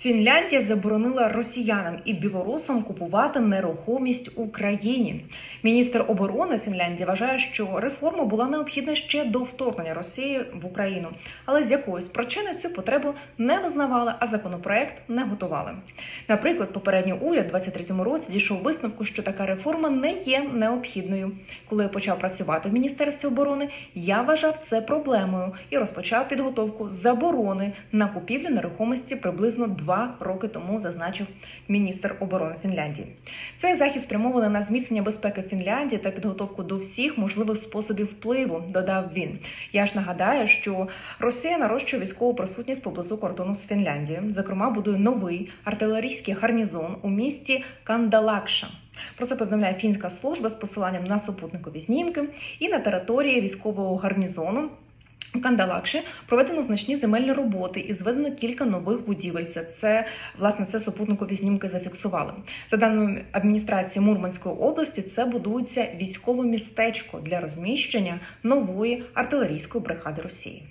Фінляндія заборонила росіянам і білорусам купувати нерухомість в Україні. Міністр оборони Фінляндії вважає, що реформа була необхідна ще до вторгнення Росії в Україну, але з якоїсь причини цю потребу не визнавали, а законопроект не готували. Наприклад, попередній уряд у 23-му році дійшов висновку, що така реформа не є необхідною. Коли я почав працювати в міністерстві оборони, я вважав це проблемою і розпочав підготовку заборони на купівлю нерухомості приблизно два роки тому, зазначив міністр оборони Фінляндії. Цей захід спрямований на зміцнення безпеки Фінляндії та підготовку до всіх можливих способів впливу, додав він. Я ж нагадаю, що Росія нарощує військову присутність поблизу кордону з Фінляндією. Зокрема, будує новий артилерійський гарнізон у місті Кандалакша. Про це повідомляє фінська служба з посиланням на супутникові знімки і на території військового гарнізону. У Кандалакші проведено значні земельні роботи і зведено кілька нових будівель. Це, власне це супутникові знімки зафіксували. За даними адміністрації Мурманської області, це будується військове містечко для розміщення нової артилерійської бригади Росії.